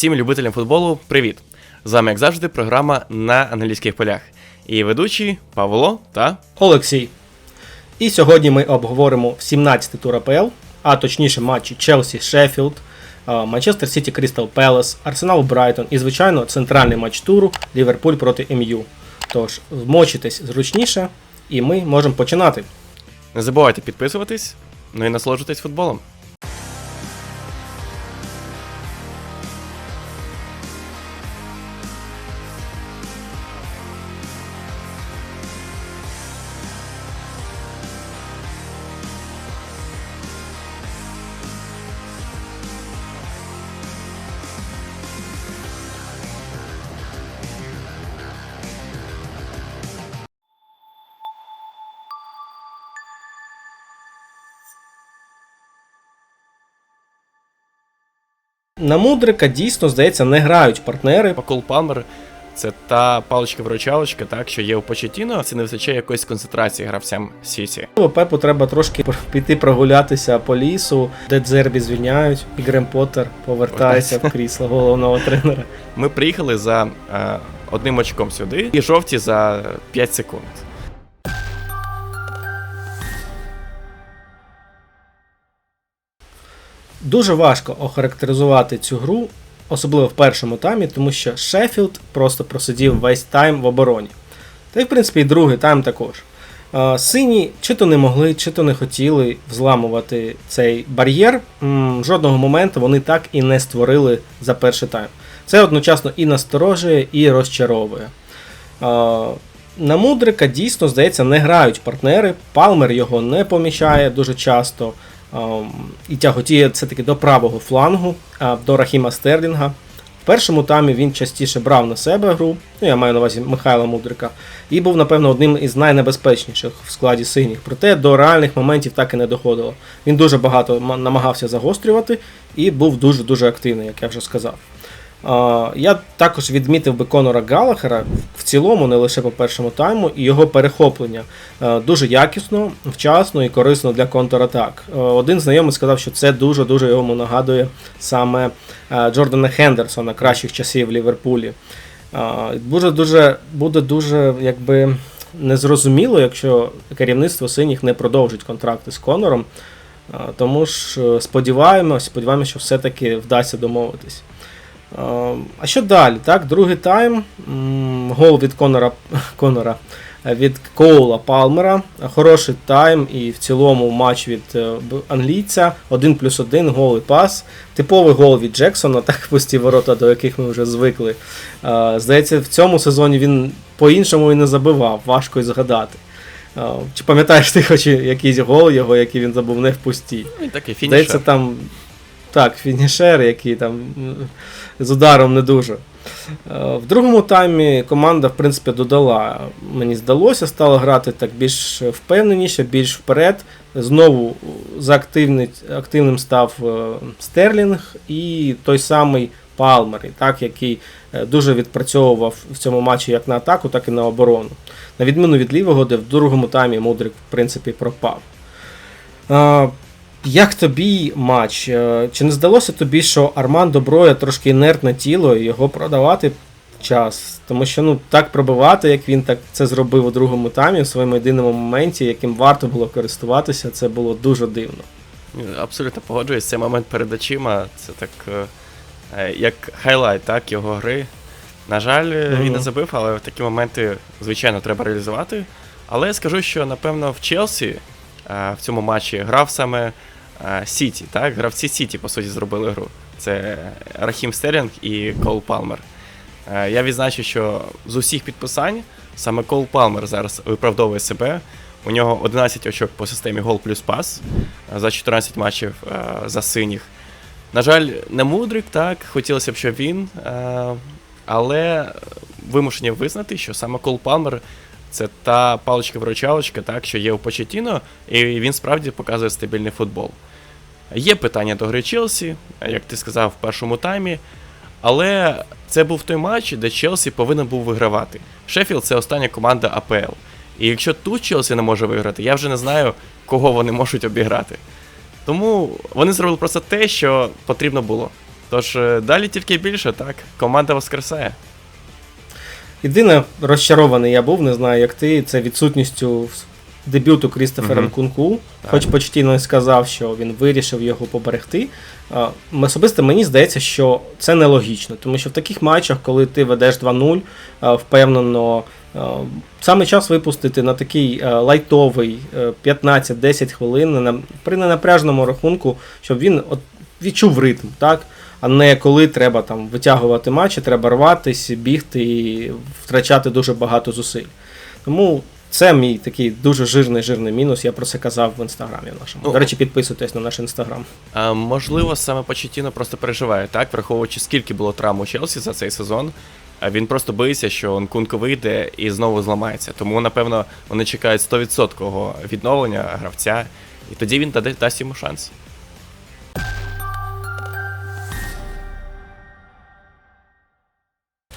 Всім любителям футболу, привіт! З вами, як завжди, програма на англійських полях. І ведучі Павло та Олексій. І сьогодні ми обговоримо 17-й тур АПЛ, а точніше матчі Челсі Шеффілд, Манчестер Сіті Крістал Пелес, Арсенал Брайтон і, звичайно, центральний матч туру Ліверпуль проти МЮ. Тож, вмочитесь зручніше, і ми можемо починати. не забувайте підписуватись, ну і насолоджуйтесь футболом. На Мудрика дійсно, здається, не грають партнери. Кол Палмер це та паличка-виручалочка, так, що є у Почетіно, це не вистачає якоїсь концентрації гравцям Сіті. Пепу треба трошки піти прогулятися по лісу, де Дзербі звільняють, і Грем Поттер повертається в крісло головного тренера. Ми приїхали за е, одним очком сюди, і жовті за 5 секунд. Дуже важко охарактеризувати цю гру, особливо в першому таймі, тому що Шеффілд просто просидів весь тайм в обороні. Та й в принципі і другий тайм також. Сині чи то не могли, чи то не хотіли взламувати цей бар'єр. Жодного моменту вони так і не створили за перший тайм. Це одночасно і насторожує, і розчаровує. На Мудрика дійсно, здається, не грають партнери. Палмер його не помічає дуже часто. Ем, І тяготіє все-таки до правого флангу, до Рахіма Стерлінга. В першому таймі він частіше брав на себе гру, ну я маю на увазі Михайла Мудрика, і був, напевно, одним із найнебезпечніших в складі синіх. Проте до реальних моментів так і не доходило. Він дуже багато намагався загострювати і був дуже-дуже активний, як я вже сказав. Я також відмітив би Конора Галахера в цілому, не лише по першому тайму, і його перехоплення е, дуже якісно, вчасно і корисно для контратак. Е, Один знайомий сказав, що це дуже-дуже йому нагадує саме е, Джордана Хендерсона кращих часів Ліверпулі. Е, Буде дуже, якби незрозуміло, якщо керівництво синіх не продовжить контракти з Конором. Тому ж е, сподіваємось, сподіваємося, що все-таки вдасться домовитись. А що далі? Так, другий тайм. Гол від Конора, Конора від Коула Палмера. Хороший тайм і в цілому матч від е, англійця. 1 плюс 1, гол і пас. Типовий гол від Джексона, так пусті ворота, до яких ми вже звикли. Е, Здається, в цьому сезоні він по-іншому і не забивав, важко й згадати. Е, Чи пам'ятаєш ти хоч якийсь гол його, який він забув не в пусті? Він такий Здається, там так, фінішер, який там з ударом не дуже. Е, В другому таймі команда, в принципі, додала. Мені здалося, стала грати так більш впевненіше, більш вперед. Знову за активним став е, Стерлінг і той самий Палмер, так, який е, дуже відпрацьовував в цьому матчі як на атаку, так і на оборону. На відміну від лівого, де в другому таймі Мудрик, в принципі, пропав. Як тобі матч? Е, Чи не здалося тобі, що Арман Доброя трошки інертне тіло і його продавати час? Тому що ну так пробивати, як він так це зробив у другому таймі, у своєму єдиному моменті, яким варто було користуватися, це було дуже дивно. Абсолютно погоджуюсь, цей момент перед очима, це так е, е, як хайлайт так, його гри. На жаль, е, він не забив, але в такі моменти, звичайно, треба реалізувати. Але я скажу, що напевно в Челсі в цьому матчі грав саме Сіті. Так? Гравці Сіті, по суті, зробили гру. Це Рахім Стерлінг і Кол Палмер. Я відзначу, що з усіх підписань саме Кол Палмер зараз виправдовує себе. У нього 11 очок по системі гол плюс пас за 14 матчів за синіх. На жаль, не мудрик, так, хотілося б, щоб він. Але вимушені визнати, що саме Кол Палмер це та паличка-виручалочка, так, що є у Почетіно, і він справді показує стабільний футбол. Є питання до гри Челсі, як ти сказав в першому таймі. Але це був той матч, де Челсі повинен був вигравати. Шеффілд це остання команда АПЛ. І якщо тут Челсі не може виграти, я вже не знаю, кого вони можуть обіграти. Тому вони зробили просто те, що потрібно було. Тож е, далі тільки більше, так. Команда воскресає. Єдине розчарований я був, не знаю, як ти, це відсутністю дебюту Крістофера Мгм. Кунку. Хоч почтійно сказав, що він вирішив його поберегти. Особисто мені здається, що це нелогічно, тому що в таких матчах, коли ти ведеш 2-0, впевнено, саме час випустити на такий лайтовий е, 15-10 хвилин при ненапряжному рахунку, щоб він от, відчув ритм, так? А не коли треба там витягувати матчі, треба рватись, бігти і втрачати дуже багато зусиль. Тому це мій такий дуже жирний жирний мінус. Я про це казав в інстаграмі нашому. Ну, До речі, підписуйтесь на наш інстаграм. А, можливо, саме Почетіно просто переживає, так, враховуючи, скільки було травм у Челсі за цей сезон. А він просто боїться, що Нкунку вийде і знову зламається. Тому, напевно, вони чекають 100% відновлення гравця, і тоді він дасть йому шанс.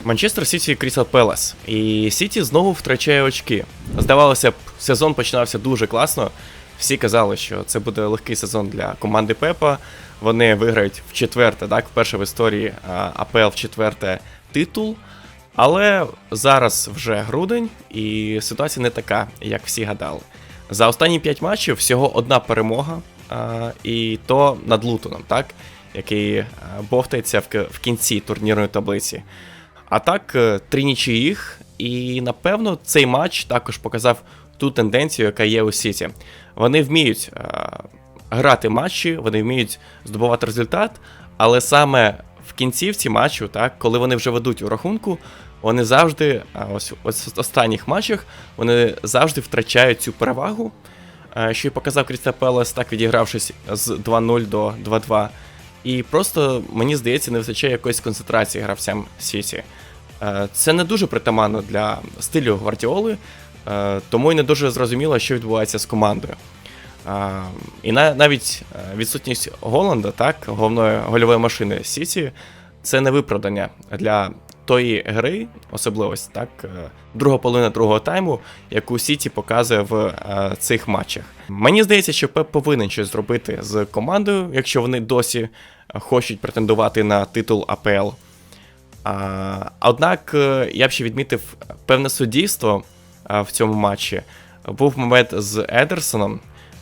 Манчестер Сіті Крісал Пелас. І Сіті знову втрачає очки. Здавалося б, сезон починався дуже класно. Всі казали, що це буде легкий сезон для команди Пепа. Вони виграють в четверте, так, вперше в історії АПЛ в четверте титул. Але зараз вже грудень, і ситуація не така, як всі гадали. За останні 5 матчів всього одна перемога, і то над Лутоном, так, який бовтається в кінці турнірної таблиці. А так, е, три нічиїх, і напевно цей матч також показав ту тенденцію, яка є у Сіті. Вони вміють е, грати матчі, вони вміють здобувати результат, але саме в кінцівці матчу, так, коли вони вже ведуть у рахунку, вони завжди, а, ось, в останніх матчах, вони завжди втрачають цю перевагу. е, Що й показав Кріста Пелес, так відігравшись з 2-0 до 2-2. І просто мені здається, не вистачає якоїсь концентрації гравцям Сіті. Е, Це не дуже притаманно для стилю Гвардіоли, е, тому й не дуже зрозуміло, що відбувається з командою. Е, І навіть відсутність Голланда, так, головної гольової машини Сіті, це не виправдання для тої гри, особливості, так, е, друга половина другого тайму, яку Сіті показує в е, цих матчах. Мені здається, що Пеп повинен щось зробити з командою, якщо вони досі е, хочуть претендувати на титул АПЛ. Однак я б ще відмітив певне суддівство в цьому матчі. Був момент з Едерсоном,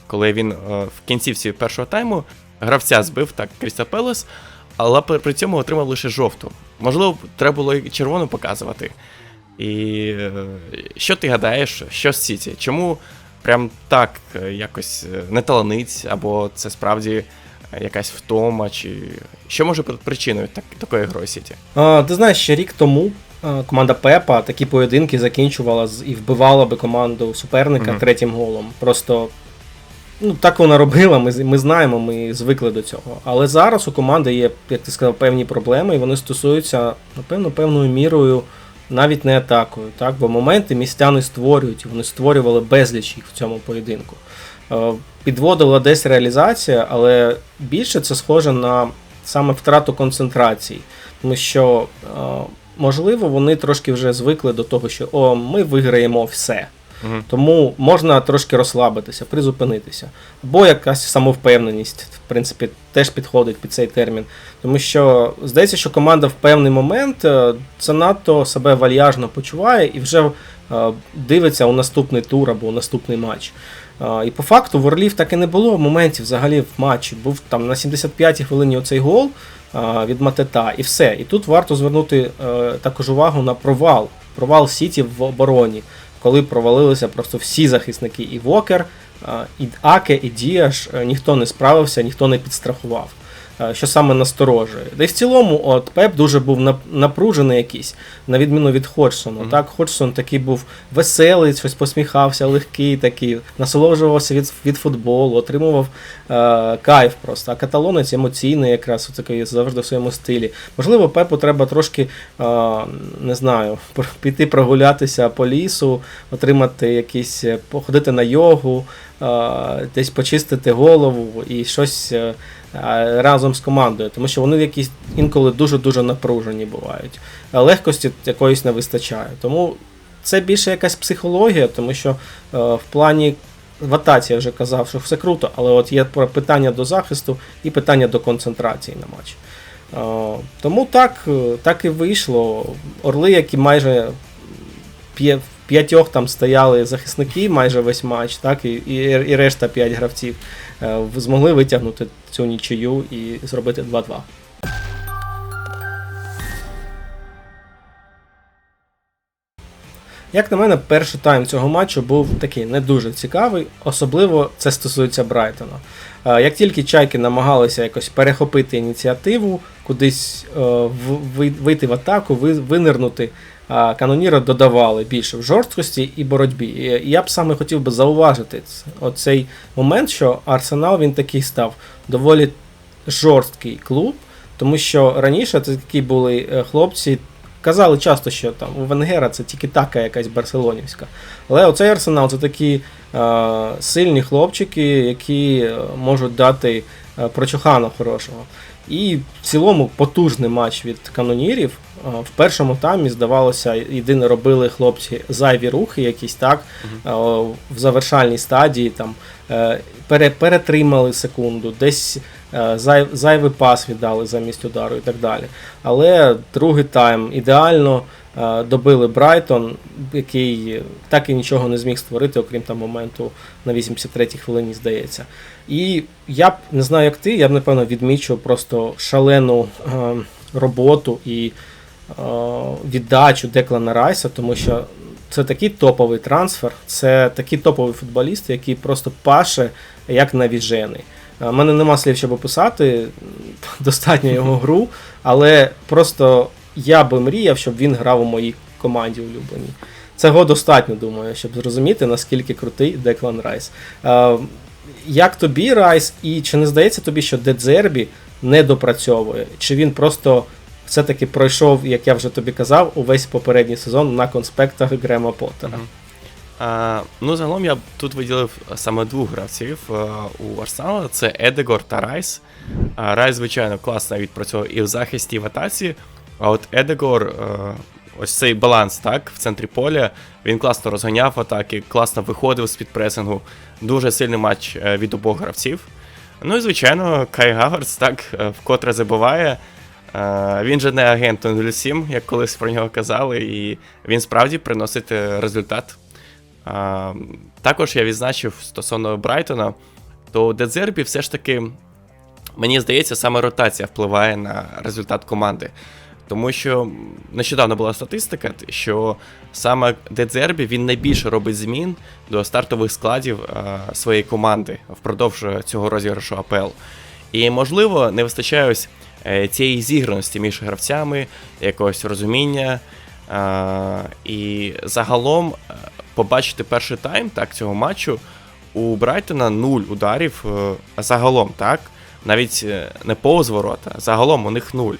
коли він в кінцівці першого тайму гравця збив так Кріста Пелес, але при цьому отримав лише жовту. Можливо, треба було і червону показувати. І е, що ти гадаєш, що з Сіті? Чому прям так е, якось е, не таланить, або це справді якась втома, чи що може бути причиною так, такої грою Сіті? А, ти знаєш, ще рік тому команда Пепа такі поєдинки закінчувала з, і вбивала би команду суперника Мгм. третім голом. Просто ну, так вона робила, ми, ми знаємо, ми звикли до цього. Але зараз у команди є, як ти сказав, певні проблеми, і вони стосуються, напевно, певною мірою. Навіть не атакою, так? бо моменти містяни створюють, і вони створювали безліч їх в цьому поєдинку. Е, Підводила десь реалізація, але більше це схоже на саме втрату концентрації. Тому що, е, можливо, вони трошки вже звикли до того, що о, ми виграємо все. Мгм. Тому можна трошки розслабитися, призупинитися. Або якась самовпевненість, в принципі, теж підходить під цей термін. Тому що здається, що команда в певний момент е, занадто себе вальяжно почуває і вже е, дивиться у наступний тур або у наступний матч. Е, І по факту в Орлів так і не було моментів взагалі в матчі. Був там на 75-й хвилині оцей гол е, від Матета, і все. І тут варто звернути е, також увагу на провал. Провал Сіті в обороні, коли провалилися просто всі захисники і Вокер, і Аке, і Діаш, е, ніхто не справився, ніхто не підстрахував. Е, Що саме насторожує. Й в цілому, от Пеп дуже був напружений якийсь, на відміну від Ходжсона. Мгм. Так, Ходжсон такий був веселий, щось посміхався, легкий такий, насолоджувався від, від футболу, отримував е, кайф просто. А каталонець емоційний, якраз такий завжди в своєму стилі. Можливо, Пепу треба трошки, е, не знаю, піти прогулятися по лісу, отримати якісь, е, походити на йогу, десь почистити голову і щось. е, е, Разом з командою, тому що вони якісь інколи дуже-дуже напружені бувають. Легкості якоїсь не вистачає. Тому це більше якась психологія, тому що е, в плані в атаці я вже казав, що все круто, але от є про питання до захисту і питання до концентрації на матч. Е, Тому так, е, так і вийшло. Орли, які майже п'ятьох там стояли захисники майже весь матч, так, і, і, і решта п'ять гравців е, змогли витягнути цю нічию і зробити 2-2. Як на мене, перший тайм цього матчу був такий не дуже цікавий, особливо це стосується Брайтона. Е, Як тільки чайки намагалися якось перехопити ініціативу, кудись е, вийти в атаку, винирнути, каноніри додавали більше в жорсткості і боротьбі. І я б саме хотів би зауважити ц- оцей момент, що Арсенал він такий став доволі жорсткий клуб, тому що раніше це такі були е, хлопці. Казали часто, що там у Венгера це тільки така якась барселонівська. Але оцей арсенал це такі е, сильні хлопчики, які е, можуть дати е, прочухана хорошого. І в цілому потужний матч від канонірів. В першому таймі, здавалося, єдине робили хлопці зайві рухи, якісь так, в завершальній стадії там е, пере, перетримали секунду, десь е, зай, зайвий пас віддали замість удару і так далі. Але другий тайм ідеально е, добили Брайтон, який так і нічого не зміг створити, окрім там моменту на 83-й хвилині, здається. І я б не знаю, як ти, я б напевно відмічу просто шалену е, роботу і віддачу Деклана Райса, тому що це такий топовий трансфер, це такий топовий футболіст, який просто паше як навіжений. У мене нема слів, щоб описати, достатньо його гру, але просто я би мріяв, щоб він грав у моїй команді улюбленій. Цього достатньо, думаю, щоб зрозуміти, наскільки крутий Деклан Райс. Е, як тобі Райс, і чи не здається тобі, що Дедзербі не допрацьовує? Чи він просто все-таки пройшов, як я вже тобі казав, увесь попередній сезон на конспектах Грема Поттера? Мгм. А, ну, загалом я тут виділив саме двох гравців а, у Арсенала. Це Едегор та Райс. А, Райс, звичайно, класно відпрацьовував і в захисті, і в атаці. А от Едегор, а, ось цей баланс, так, в центрі поля, він класно розганяв атаки, класно виходив з-під пресингу. Дуже сильний матч е, від обох гравців. Ну і звичайно, Кай Гаверс так е, вкотре забуває. Е, Він же не агент 07, як колись про нього казали, і він справді приносить е, результат. Також я відзначив стосовно Брайтона, то Дедзербі все ж таки, мені здається, саме ротація впливає на результат команди. Тому що нещодавно була статистика, що саме Дедзербі він найбільше робить змін до стартових складів своєї команди впродовж цього розіграшу АПЛ. І, можливо, не вистачає ось е, цієї зіграності між гравцями, якогось розуміння. І загалом е, побачити перший тайм так, цього матчу у Брайтона нуль ударів е, загалом, так? Навіть е, не повз ворота, загалом у них нуль.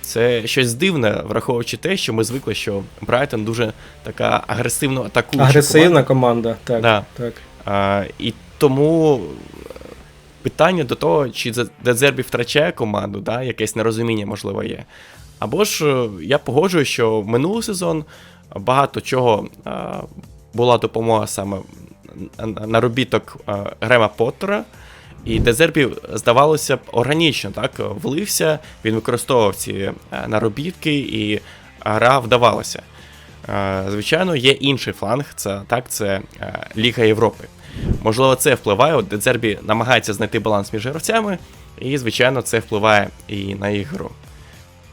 Це щось дивне, враховуючи те, що ми звикли, що Брайтон дуже така агресивно атакуюча Агресивна команда. команда, так. Да. так. А, і тому е, питання до того, чи Зе- Дедзербі втрачає команду, да, якесь нерозуміння, можливо, є. Або ж е, я погоджую, що минулий сезон багато чого а, була допомога саме на- на а, Грема Поттера. І Дезербі, здавалося б, органічно так влився, він використовував ці е, наробітки, і гра вдавалася. Е, Звичайно, є інший фланг, це так, це е, Ліга Європи. Можливо, це впливає. От Дедзербі намагається знайти баланс між гравцями, і, звичайно, це впливає і на їх гру.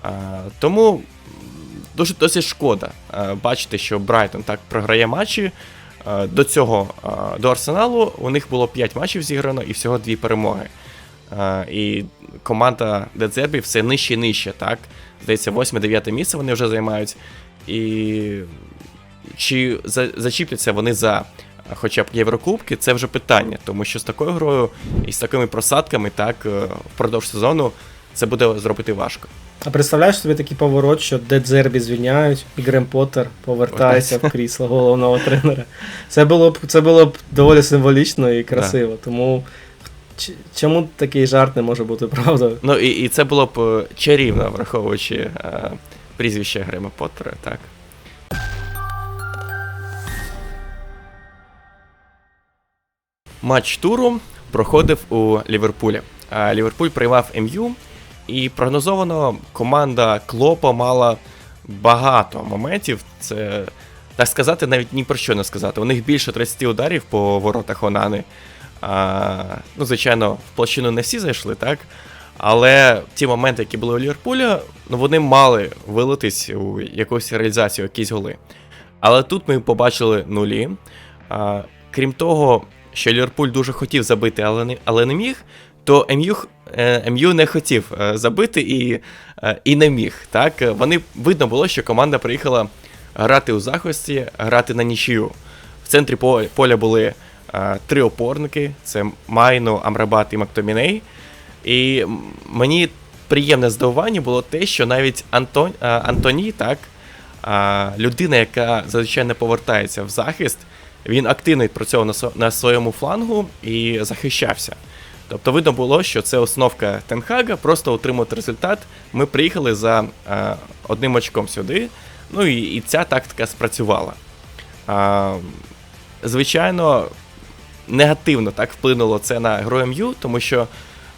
Е, Тому дуже досить шкода е, бачити, що Брайтон так програє матчі. Е, До цього, е, до Арсеналу, у них було 5 матчів зіграно і всього 2 перемоги. Е, І команда Дедзербі все нижче і нижче, так? Здається, 8-9 місце вони вже займають. І чи за- зачіпляться вони за хоча б Єврокубки, це вже питання, тому що з такою грою і з такими просадками, так, е, впродовж сезону це буде зробити важко. А представляєш собі такий поворот, що Дедзербі звільняють, і Грем Поттер повертається в крісло головного тренера. Це було б це було б доволі символічно і красиво. Тому чому такий жарт не може бути правдою? Ну і, і це було б е, чарівно, враховуючи е, прізвище Грема Поттера, так. Матч туру проходив у Ліверпулі. Ліверпуль приймав МЮ, і прогнозовано команда Клопа мала багато моментів. Це так сказати, навіть ні про що не сказати. У них більше 30 ударів по воротах Онани. А, ну, звичайно, в площину не всі зайшли, так? Але ті моменти, які були у Ліверпуля, ну вони мали вилитись у якусь реалізацію, якісь голи. Але тут ми побачили нулі. А, крім того, що Ліверпуль дуже хотів забити, але не, але не міг, то МЮ, е, МЮ не хотів е, забити і, е, і не міг. Так? Вони видно було, що команда приїхала грати у захисті, грати на нічию. В центрі поля були три опорники: це Майну, Амрабат і Мактоміней. І мені приємне здивування було те, що навіть Антон, Антоні, так, людина, яка зазвичай не повертається в захист, він активно відпрацьовував на, своєму флангу і захищався. Тобто видно було, що це основка Тенхага, просто отримати результат. Ми приїхали за а, одним очком сюди, ну і, і ця тактика спрацювала. А, звичайно, негативно так вплинуло це на грою МЮ, тому що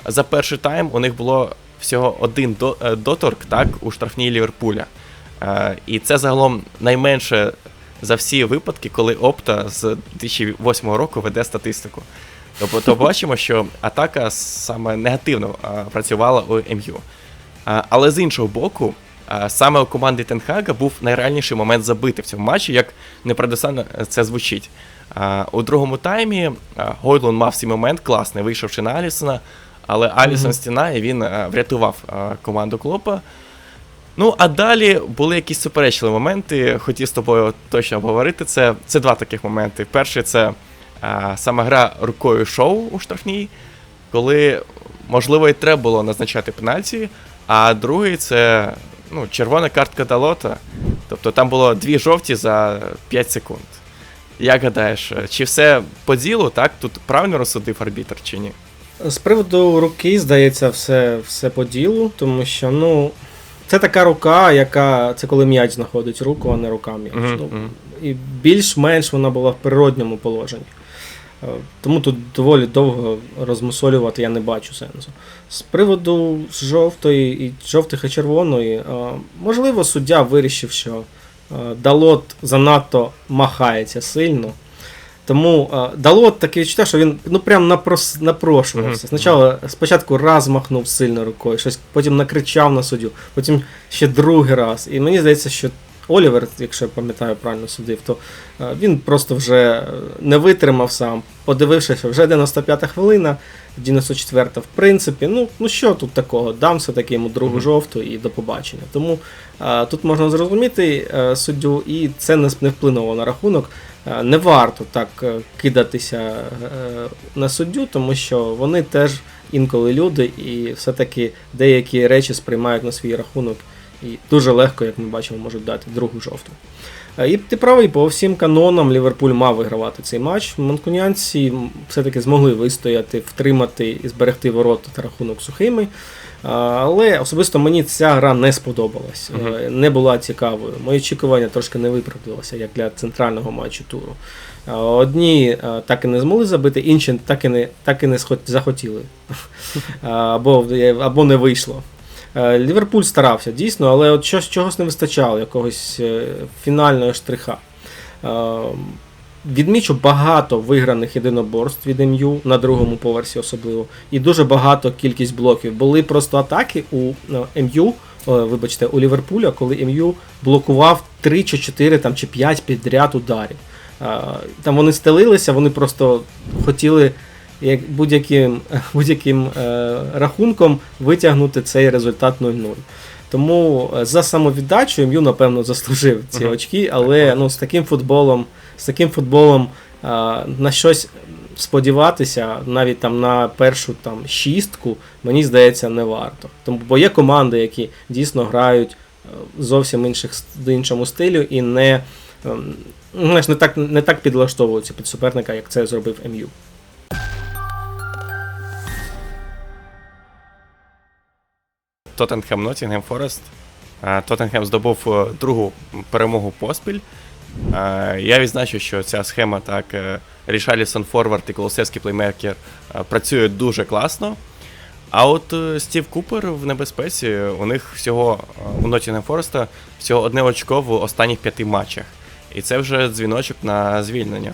за перший тайм у них було всього один е, доторк так, у штрафній Ліверпуля. Е, і це загалом найменше за всі випадки, коли Опта з 2008 року веде статистику. Тобто то бачимо, що атака саме негативно е, працювала у МЮ. Е, але з іншого боку, е, саме у команди Тенхага був найреальніший момент забити в цьому матчі, як непредостанно це звучить. Е, У другому таймі е, Гойлун мав свій момент класний, вийшовши на Алісона, але Алісон Мгм. стіна і він е, врятував е, команду Клопа. Ну, а далі були якісь суперечливі моменти. Хотів з тобою точно обговорити це. Це два таких моменти. Перший це е, саме гра рукою шоу у штрафній, коли, можливо, і треба було назначати пенальті. А другий це ну, червона картка Далота. Тобто там було дві жовті за 5 секунд. Як гадаєш, е, чи все по ділу, так? Тут правильно розсудив арбітр чи ні? З приводу руки, здається, все, все по ділу, тому що, ну, це така рука, яка. Це коли м'яч знаходить руку, а не рука м'яч. Мгм, Ну, мгм. І більш-менш вона була в природньому положенні. Е, Тому тут доволі довго розмусолювати я не бачу сенсу. З приводу жовтої і жовтих і червоної, е, можливо, суддя вирішив, що е, Далот занадто махається сильно. Тому е, Далот таке відчуття, що він ну прям напрос, напрошувався. Спочатку, спочатку раз махнув сильно рукою, щось потім накричав на суддю, потім ще другий раз. І мені здається, що Олівер, якщо я пам'ятаю правильно судив, то е, він просто вже е, не витримав сам, подивившись, що вже 95-та хвилина, 94-та, в принципі, ну, ну що тут такого? Дам все-таки йому другу Мгм. жовту і до побачення. Тому е, тут можна зрозуміти е, суддю, і це не, не вплинуло на рахунок. Е, Не варто так е, кидатися е, на суддю, тому що вони теж інколи люди, і все-таки деякі речі сприймають на свій рахунок і дуже легко, як ми бачимо, можуть дати другу жовту. І ти правий, по всім канонам Ліверпуль мав вигравати цей матч. Манкунянці все-таки змогли вистояти, втримати і зберегти ворота та рахунок сухими. Але особисто мені ця гра не сподобалась. Е, не була цікавою. Мої очікування трошки не виправдалися, як для центрального матчу туру. Одні е, так і не змогли забити, інші так і не, так і не захотіли. Або, або не вийшло. Е, Ліверпуль старався дійсно, але от щось, чогось не вистачало, якогось е, фінального штриха. Відмічу багато виграних єдиноборств від МЮ на другому поверсі особливо, і дуже багато кількість блоків. Були просто атаки у е, МЮ, е, вибачте, у Ліверпуля, коли МЮ блокував 3 чи 4 там, чи 5 підряд ударів. Е, Там вони стелилися, вони просто хотіли як будь-яким, будь-яким е, рахунком витягнути цей результат 0-0. Тому за самовіддачу МЮ, напевно, заслужив ці очки, але ну, з таким футболом, з таким футболом е, на щось сподіватися, навіть там на першу там, шістку, мені здається, не варто. Тому, бо є команди, які дійсно грають е, зовсім інших, іншому стилю і не, ем, ну, знаєш, не, так, не так підлаштовуються під суперника, як це зробив МЮ. Тоттенхем Ноттінгем Форест. Е, Тоттенхем здобув другу перемогу поспіль. Е, Я відзначу, що ця схема так е, Рішалісон Форвард і Колосевський плеймейкер працює дуже класно. А от е, Стів Купер в небезпеці, у них всього е, у Nottingham Фореста всього одне очко в останніх п'яти матчах. І це вже дзвіночок на звільнення.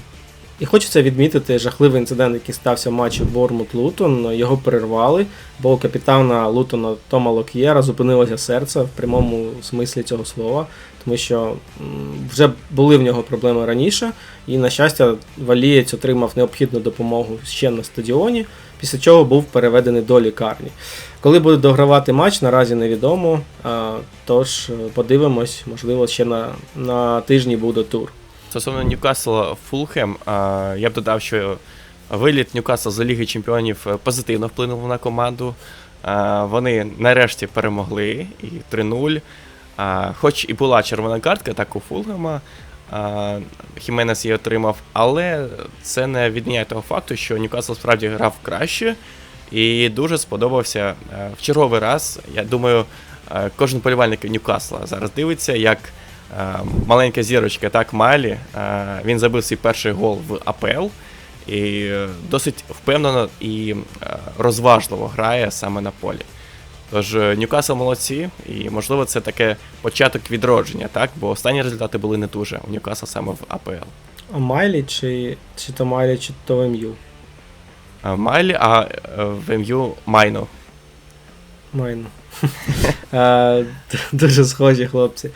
І хочеться відмітити жахливий інцидент, який стався в матчі Бормут Лутон. Його перервали, бо у капітана Лутона Тома Лок'єра зупинилося серце в прямому смислі цього слова, тому що вже були в нього проблеми раніше, і, на щастя, Валієць отримав необхідну допомогу ще на стадіоні, після чого був переведений до лікарні. Коли буде догравати матч, наразі невідомо. Тож е, подивимось, можливо, ще на, на тижні буде тур. Стосовно Ньюкасла Фулхем, я б додав, що виліт Ньюкасла з Ліги Чемпіонів е, позитивно вплинув на команду. Вони нарешті перемогли і 3-0. Хоч і була червона картка, так у Фулгема. Хіменес її отримав, але це не відміняє того факту, що Ньюкасл справді грав краще і дуже сподобався е, в черговий раз. Я думаю, е, кожен полівальник Ньюкасла зараз дивиться, як маленька зірочка, так Майлі. е, Він забив свій перший гол в АПЛ і досить впевнено і е, розважливо грає саме на полі. Тож е, Ньюкасл молодці, і можливо це таке початок відродження, так? Бо останні результати були не дуже у Ньюкасл саме в АПЛ. А Майлі чи, чи то Майлі, чи то МЮ? А Майлі, а в МЮ Майно. Майно. Е, Дуже схожі хлопці.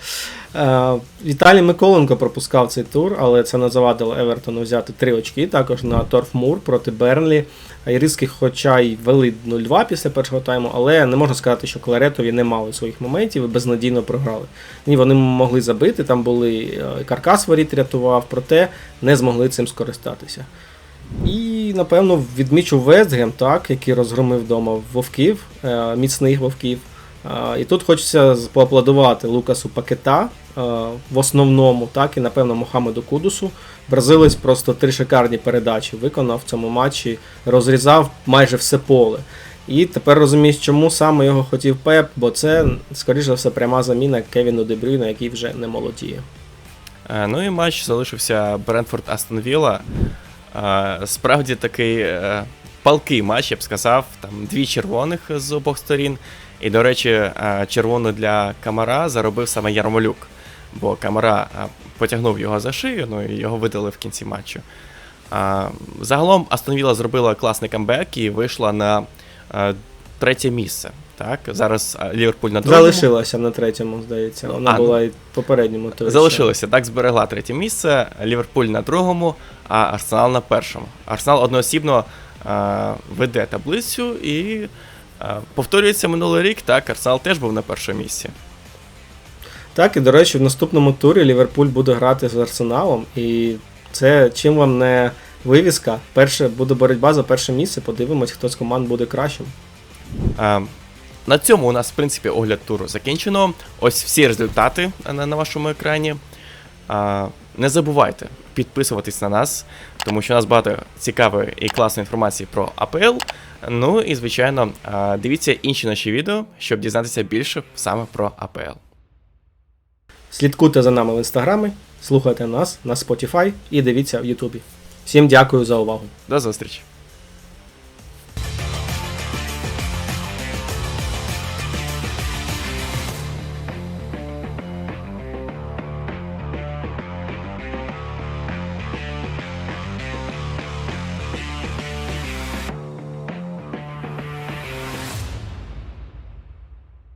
Е, Віталій Миколенко пропускав цей тур, але це не завадило Евертону взяти три очки також на Торф Мур проти Бернлі. Іриски, хоча й вели 0-2 після першого тайму, але не можна сказати, що Кларетові не мали своїх моментів і безнадійно програли. Ні, вони могли забити, там були е, каркас воріт рятував, проте не змогли цим скористатися. І, напевно, відмічу Вестгем, так, який розгромив вдома вовків, міцних вовків. І тут хочеться поаплодувати Лукасу Пакета в основному, так, і напевно Мохамеду Кудусу. Бразилець просто три шикарні передачі виконав в цьому матчі, розрізав майже все поле. І тепер розумієш, чому саме його хотів Пеп, бо це, скоріш за все, пряма заміна Кевіну Дебрюйна, який вже не молодіє. Е, Ну і матч залишився Брентфорд Астон Вілла. Е, Справді такий е, палкий матч, я б сказав. Там дві червоних з обох сторін. І, до речі, е, червону для Камара заробив саме Ярмолюк. Бо Камара е, потягнув його за шию, ну і його видали в кінці матчу. Загалом Астон Вілла зробила класний камбек і вийшла на е, третє місце. Так, зараз е, Ліверпуль на другому. Залишилася на третьому, здається. Вона А, ну, була і в попередньому турі. Залишилося, так зберегла третє місце. Ліверпуль на другому, а Арсенал на першому. Арсенал одноосібно е, веде таблицю і е, повторюється минулий рік. Так, Арсенал теж був на першому місці. Так, і до речі, в наступному турі Ліверпуль буде грати з Арсеналом, і це чим вам не вивіска. Перше буде боротьба за перше місце. Подивимось, хто з команд буде кращим. Е, на цьому у нас, в принципі, огляд туру закінчено. Ось всі результати на, на вашому екрані. Е, не забувайте підписуватись на нас, тому що у нас багато цікавої і класної інформації про АПЛ. Ну і, звичайно, дивіться інші наші відео, щоб дізнатися більше саме про АПЛ. Слідкуйте за нами в інстаграмі, слухайте нас на Spotify і дивіться в Ютубі. Всім дякую за увагу. До зустрічі!